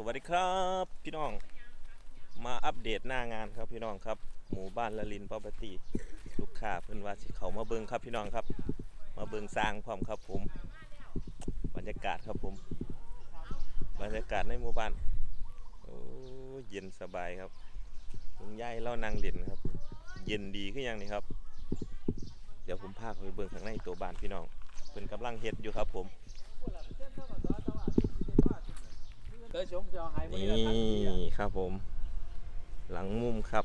สวัสดีครับ พี่น้อง มาอัปเดตหน้างานครับพี่น้องครับ หมู่บ้านละลิน p อ o p e r t y ลูกค้าเพิ่อนว่าสิเขามาเบิงครับพี่น้องครับ มาเบิงสร้างพร้อมครับผม บรรยากาศครับผม บรรยากาศในหมู่บ้านโอ้เย็นสบายครับลุงย่ายเล่านั่งเล่นครับ เย็นดีขึ้นยังนี่ครับ เดี๋ยวผมพาไปเบิงข้างในตัวบ้านพี่น้องเพิ่อนกำลังเฮ็ดอยู่ครับผม เคยชมจะเอาให้ นี่ครับผม หลังมุมครับ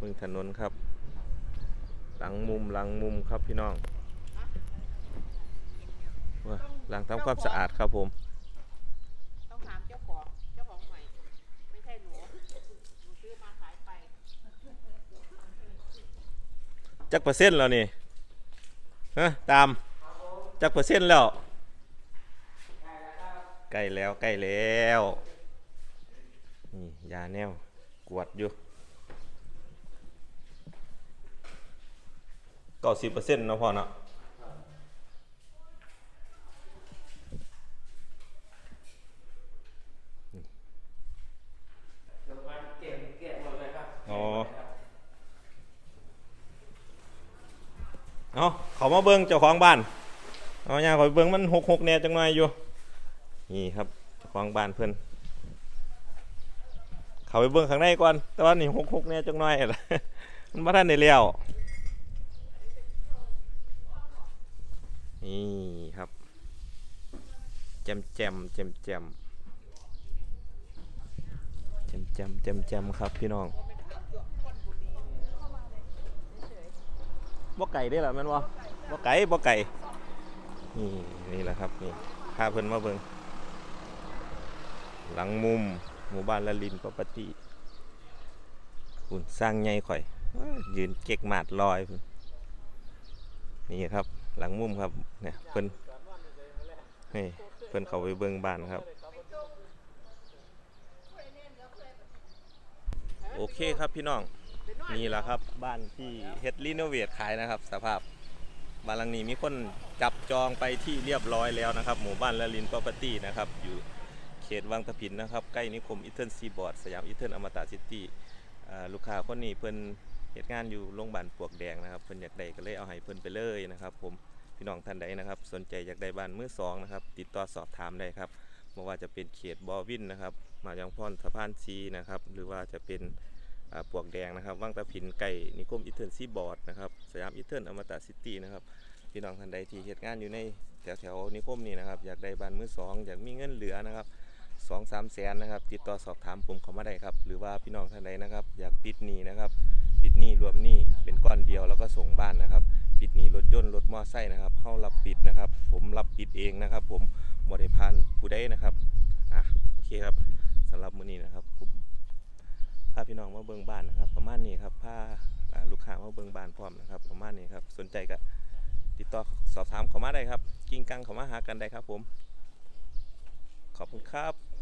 มึงถนนครับ หลังมุมหลังมุมครับพี่น้องว้าหลังทำความสะอาดครับผมต้องถามเจ้าของเจ้าของใหม่ไม่ใช่หนูหนูซื้อมาขายไปจักเปอร์เซ็นต์แล้วนี่ฮะตามจักเปอร์เซ็นต์แล้วใก ล้แล้วใกล้แล้วนี่ยาแนวกวดอยู่เก้าสิบเปอร์เซ็นต์นาะพ่อเนาะเก็บเก็บหมดเลยครับอ๋อเอาเขามาเบิ้งเจ้าของบ้าน เอาย่าเขาไปเบิ้งมันหกหกแหน่จังหน่อยอยู่ นี่ครับเจ้าของบ้านเพื่อนเขาไปเบิ้งข้างในก่อน แต่ว่านี่หกหกแหน่ยจังหน่อยล่ะมันมาท่านได้แล้วนี่ครับแจมแจมแจมแจมแจมแจมแจมแจมครับพี่น้องบ่ไก่ได้หรอแม่นบ่บ่ไก่บ่ไก่นี่นี่แหละครับนี่พาเพิ่นมาเบิ่ง หลังมุม หมู่บ้านละลินปปติคุณสร้างใหญ่ข่อย ยืนเก๊กหมาดลอย นี่ครับ หลังมุมครับ เนี่ยเพิ่นนี่เพิ่นเข้าไปเบิ่งบ้านครับ โอเคครับพี่น้อง นี่แหละครับ บ้านที่เฮ็ดรีโนเวทขายนะครับ สภาพบ้านหลังนี้มีคนจับจองไปที่เรียบร้อยแล้วนะครับ หมู่บ้านละลิน p อ p e r t y นะครับอยู่ เขตวังตะพินนะครับ ใกล้นิคมอีเทิร์นซีบอร์ดสยามอีเทิร์นอมตะซิตี้ลูกค้าคนนี้เพิ่นเหตุงานอยู่โรงพยาบาลปวกแดงนะครับ เพิ่นอยากได้ก็เลยเอาให้เพิ่นไปเลยนะครับ ผมพี่น้องท่านใดนะครับ สนใจอยากได้บ้านมือสองนะครับ ติดต่อสอบถามได้ครับไม่ว่าจะเป็นเขตบอวินนะครับ มายังพรสะพานซีนะครับ หรือว่าจะเป็นปวกแดงนะครับว่างตะพินไก่นิคมอีเทิร์นซีบอร์ดนะครับสยามอีเทิร์นอมตะซิตี้นะครับพี่น้องท่านใดที่เหตุงานอยู่ในแถวแถวๆนิคมนี่นะครับ อยากได้บ้านมือสองอยากมีเงินเหลือนะครับ สองสามแสนนะครับ ติดต่อสอบถามผมเขามาได้ครับ หรือว่าพี่น้องท่านใดนะครับ อยากปิดหนี้นะครับ ปิดหนี้รวมหนี้เป็นก้อนเดียวแล้วก็ส่งบ้านนะครับ ปิดหนี้รถยนต์รถมอไซค์นะครับเข้ารับปิดนะครับ ผมรับปิดเองนะครับ ผมบริพันธ์ผู้ใดนะครับอะโอเคครับสำหรับมื้อนี้นะครับผมพาพี่น้องมาเบิ่งบ้านนะครับ ประมาณนี้ครับพาอ่าลูกค้ามาเบิ่งบ้านพร้อมนะครับ ประมาณนี้ครับ สนใจก็ติดต่อสอบถามเขามาได้ครับ กิ้งกังเขามาหากันได้ครับผม ขอบคุณครับ